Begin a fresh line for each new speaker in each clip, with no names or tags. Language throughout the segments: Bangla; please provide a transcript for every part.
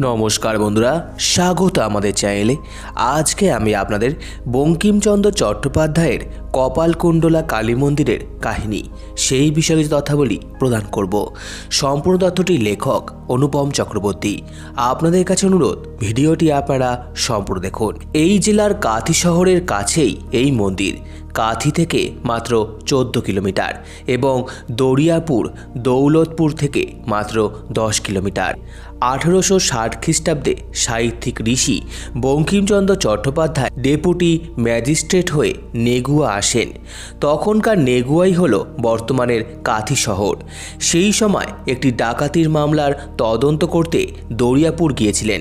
নমস্কার বন্ধুরা স্বাগত আমাদের চ্যানেলে। আজকে আমি আপনাদের বঙ্কিমচন্দ্র চট্টোপাধ্যায়ের কপালকুণ্ডলা কালী মন্দিরের কাহিনী। সেই বিষয়ে কিছু তথ্যাবলী প্রদান করব। সম্পূর্ণ তথ্যটি লেখক অনুপম চক্রবর্তী। আপনাদের কাছে অনুরোধ, ভিডিওটি আপনারা সম্পূর্ণ দেখুন। এই জেলার কাথি শহরের কাছেই এই মন্দির। কাথি থেকে মাত্র চোদ্দ কিলোমিটার এবং দরিয়াপুর দৌলতপুর থেকে মাত্র দশ কিলোমিটার। আঠেরোশো ষাট খ্রিস্টাব্দে সাহিত্যিক ঋষি বঙ্কিমচন্দ্র চট্টোপাধ্যায় ডেপুটি ম্যাজিস্ট্রেট হয়ে নেগুয়া আসেন। তখনকার নেগুয়াই হল বর্তমানের কাথি শহর। সেই সময় একটি ডাকাতির মামলার তদন্ত করতে দরিয়াপুর গিয়েছিলেন।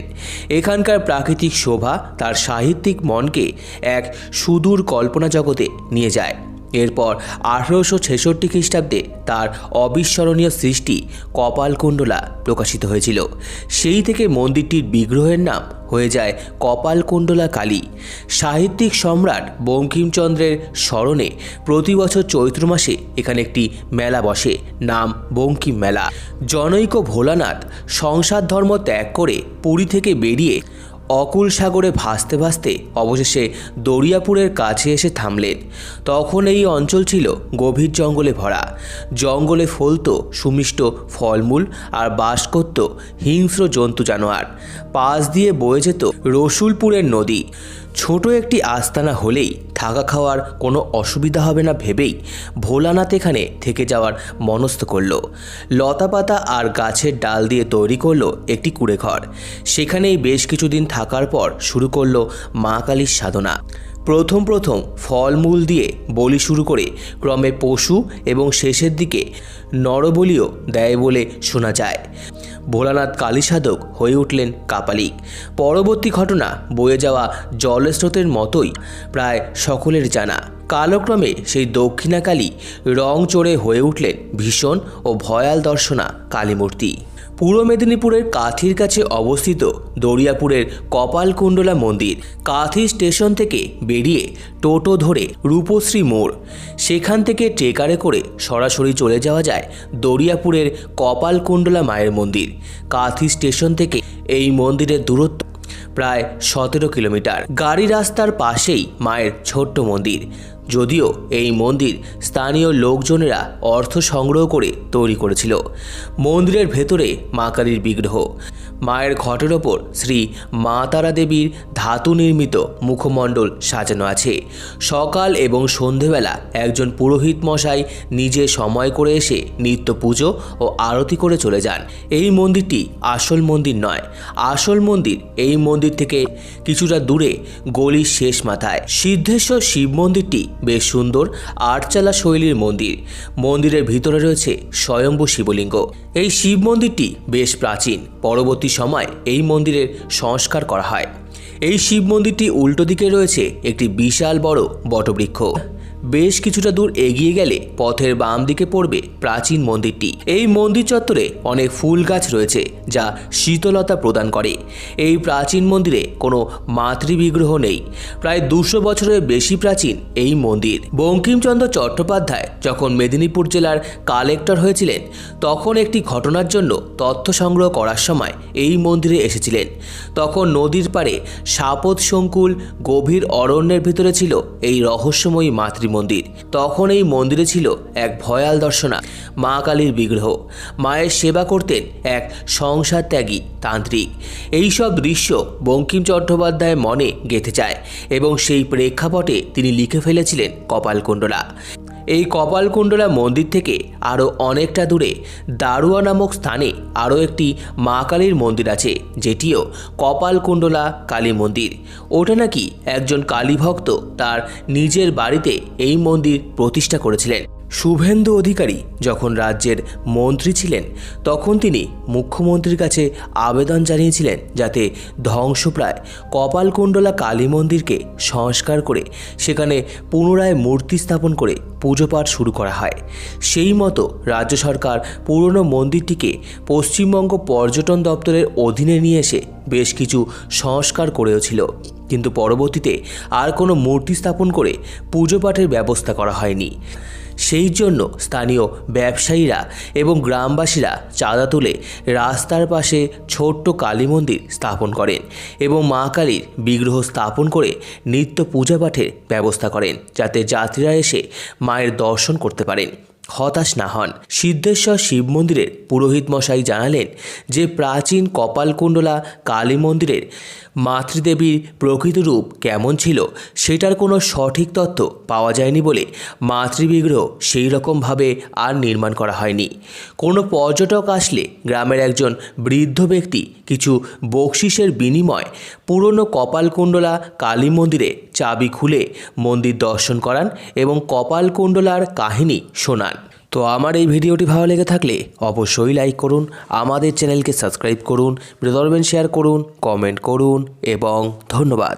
এখানকার প্রাকৃতিক শোভা তার সাহিত্যিক মনকে এক সুদূর কল্পনা জগতে নিয়ে যায়। এরপর আঠেরোশো ছেষট্টি খ্রিস্টাব্দে তার অবিস্মরণীয় সৃষ্টি কপালকুণ্ডলা প্রকাশিত হয়েছিল। সেই থেকে মন্দিরটির বিগ্রহের নাম হয়ে যায় কপালকুণ্ডলা কালী। সাহিত্যিক সম্রাট বঙ্কিমচন্দ্রের স্মরণে প্রতি বছর চৈত্র মাসে এখানে একটি মেলা বসে, নাম বঙ্কিম মেলা। জনৈক ভোলানাথ সংসার ধর্ম ত্যাগ করে পুরী থেকে বেরিয়ে অকুল সাগরে ভাসতে ভাসতে অবশেষে দরিয়াপুরের কাছে এসে থামলেন। তখন এই অঞ্চল ছিল গভীর জঙ্গলে ভরা। জঙ্গলে ফলত, সুমিষ্ট ফলমূল আর বাস করত হিংস্র জন্তু জানোয়ার। পাশ দিয়ে বয়ে যেত রসুলপুরের নদী। ছোট একটি আস্তানা হলেই থাকা খাওয়ার কোনো অসুবিধা হবে না ভেবেই ভোলানাথ এখানে থেকে যাওয়ার মনস্থ করল। লতাপাতা আর গাছের ডাল দিয়ে তৈরি করল একটি কুড়েঘর। সেখানেই বেশ কিছুদিন থাকার পর শুরু করল মা কালীর সাধনা। প্রথম প্রথম ফলমূল দিয়ে বলি শুরু করে ক্রমে পশু এবং শেষের দিকে নরবলিও দেয় বলে শোনা যায়। ভোলানাথ কালীসাধক হয়ে উঠলেন কাপালিক। পরবর্তী ঘটনা বয়ে যাওয়া জলস্রোতের মতোই, প্রায় সকলের জানা। কালক্রমে সেই দক্ষিণাকালী রং চড়ে হয়ে উঠলেন ভীষণ ও ভয়াল দর্শনা কালীমূর্তি। পূর্ব মেদিনীপুরের কাথির কাছে অবস্থিত দরিয়াপুরের কপালকুণ্ডলা মন্দির কাথি স্টেশন থেকে বেরিয়ে টোটো ধরে রূপশ্রী মোড়। সেখান থেকে ট্রেকারে করে সরাসরি চলে যাওয়া যায় দরিয়াপুরের কপালকুণ্ডলা মায়ের মন্দির। কাথি স্টেশন থেকে এই মন্দিরের দূরত্ব প্রায় সতেরো কিলোমিটার। গাড়ি রাস্তার পাশেই মায়ের ছোট্ট মন্দির। যদিও এই মন্দির স্থানীয় লোকজনেরা অর্থ সংগ্রহ করে তৈরি করেছিল। মন্দিরের ভেতরে মা কালীর বিগ্রহ। মায়ের ঘটের ওপর শ্রী মা তারা দেবীর ধাতু নির্মিত মুখমণ্ডল সাজানো আছে। সকাল এবং সন্ধেবেলা একজন পুরোহিত মশাই নিজে সময় করে এসে নিত্য পুজো ও আরতি করে চলে যান। এই মন্দিরটি আসল মন্দির নয়। আসল মন্দির এই মন্দির থেকে কিছুটা দূরে গলির শেষ মাথায়। সিদ্ধেশ্বর শিব মন্দিরটি বেশ সুন্দর আটচালা শৈলীর মন্দির। মন্দিরের ভিতরে রয়েছে স্বয়ম্ভু শিবলিঙ্গ। এই শিব মন্দিরটি বেশ প্রাচীন। পরবর্তী সময় এই মন্দিরের সংস্কার করা হয়। এই শিব মন্দিরটি উল্টো দিকে রয়েছে একটি বিশাল বড় বটবৃক্ষ। বেশ কিছুটা দূর এগিয়ে গেলে পথের বাম দিকে পড়বে প্রাচীন মন্দিরটি। এই মন্দির চত্বরে অনেক ফুল গাছ রয়েছে, যা শীতলতা প্রদান করে। এই প্রাচীন মন্দিরে কোনো মাতৃবিগ্রহ নেই। প্রায় দুশো বছরের বেশি প্রাচীন এই মন্দির। বঙ্কিমচন্দ্র চট্টোপাধ্যায় যখন মেদিনীপুর জেলার কালেক্টর হয়েছিলেন, তখন একটি ঘটনার জন্য তথ্য সংগ্রহ করার সময় এই মন্দিরে এসেছিলেন। তখন নদীর পাড়ে সাপত সংকুল গভীর অরণ্যের ভিতরে ছিল এই রহস্যময়ী মাতৃ মন্দির। তখন এই মন্দিরে ছিল এক ভয়াল দর্শনা, মা কালীর বিগ্রহ। মায়ের সেবা করতেন এক সংসার ত্যাগী তান্ত্রিক। এইসব দৃশ্য বঙ্কিম চট্টোপাধ্যায়ের মনে গেঁথে যায় এবং সেই প্রেক্ষাপটে তিনি লিখে ফেলেছিলেন কপালকুণ্ডলা। এই কপালকুণ্ডলা মন্দির থেকে আরও অনেকটা দূরে দারুয়া নামক স্থানে আরও একটি মা কালীর মন্দির আছে, যেটিও কপালকুণ্ডলা কালী মন্দির। ওটা নাকি একজন কালীভক্ত তার নিজের বাড়িতে এই মন্দির প্রতিষ্ঠা করেছিলেন। শুভেন্দু অধিকারী যখন রাজ্যের মন্ত্রী ছিলেন, তখন তিনি মুখ্যমন্ত্রীর কাছে আবেদন জানিয়েছিলেন যাতে ধ্বংসপ্রায় কপালকুণ্ডলা কালী মন্দিরকে সংস্কার করে সেখানে পুনরায় মূর্তি স্থাপন করে পুজো পাঠ শুরু করা হয়। সেই মতো রাজ্য সরকার পুরনো মন্দিরটিকে পশ্চিমবঙ্গ পর্যটন দপ্তরের অধীনে নিয়ে এসে বেশ কিছু সংস্কার করেওছিল কিন্তু পরবর্তীতে আর কোনো মূর্তি স্থাপন করে পুজো পাঠের ব্যবস্থা করা হয়নি। সেই জন্য স্থানীয় ব্যবসায়ীরা এবং গ্রামবাসীরা চাঁদা তুলে রাস্তার পাশে ছোট্ট কালী মন্দির স্থাপন করেন এবং মা কালীর বিগ্রহ স্থাপন করে নিত্য পূজা পাঠের ব্যবস্থা করেন, যাতে যাত্রীরা এসে মায়ের দর্শন করতে পারেন। হতাশ না হন। সিদ্ধেশ্বর শিব মন্দিরের পুরোহিত মশাই জানালেন যে প্রাচীন কপালকুণ্ডলা কালী মন্দিরের মাতৃদেবীর প্রকৃত রূপ কেমন ছিল, সেটার কোনো সঠিক তথ্য পাওয়া যায়নি বলে মাতৃবিগ্রহ সেই রকমভাবে আর নির্মাণ করা হয়নি। কোনো পর্যটক আসলে গ্রামের একজন বৃদ্ধ ব্যক্তি কিছু বকশিসের বিনিময় পুরনো কপালকুণ্ডলা কালী মন্দিরে চাবি খুলে মন্দির দর্শন করান এবং কপালকুণ্ডলার কাহিনী শোনান। তো আমার এই ভিডিওটি ভালো লেগে থাকলে অবশ্যই লাইক করুন, আমাদের চ্যানেলকে সাবস্ক্রাইব করুন বিদর্বেন শেয়ার করুন কমেন্ট করুন এবং ধন্যবাদ।